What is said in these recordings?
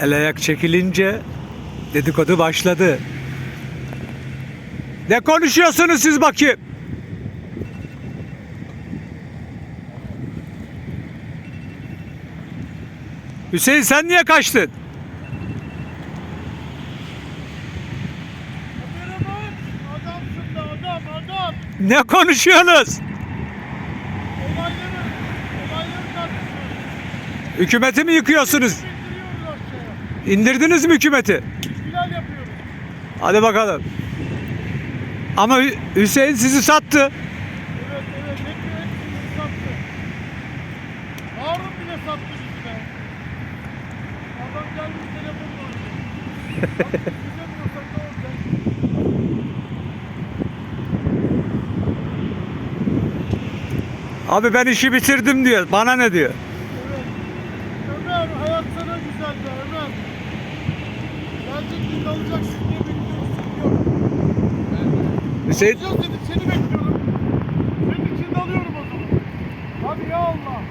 El ayak çekilince dedikodu başladı. Ne konuşuyorsunuz siz bakayım? Hüseyin sen niye kaçtın? Ne konuşuyorsunuz? Hükümeti mi yıkıyorsunuz? İndirdiniz mi hükümeti? Hilal yapıyoruz. Hadi bakalım. Ama Hü- Hüseyin sizi sattı. Evet evet hep sattı. Harun bile sattı bizi be. Adam gelmiş telefonla oynuyor. Abi ben işi bitirdim diyor. Bana ne diyor? Alacaksın diye bekliyoruz seni yok. Hüseyin Alacağız seni, seni bekliyorum. Senin için de alıyorum o zaman. Hadi ya Allah.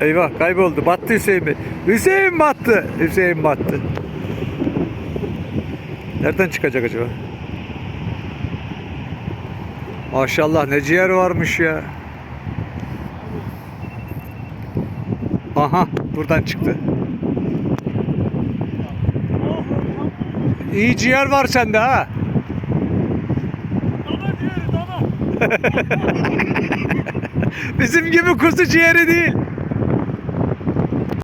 Eyvah kayboldu. Battı Hüseyin Bey. Hüseyin battı. Hüseyin battı. Nereden çıkacak acaba? Maşallah ne ciğer varmış ya. Aha buradan çıktı. İyi ciğer var sende ha. Dana diğeri dana. Bizim gibi kuzu ciğeri değil.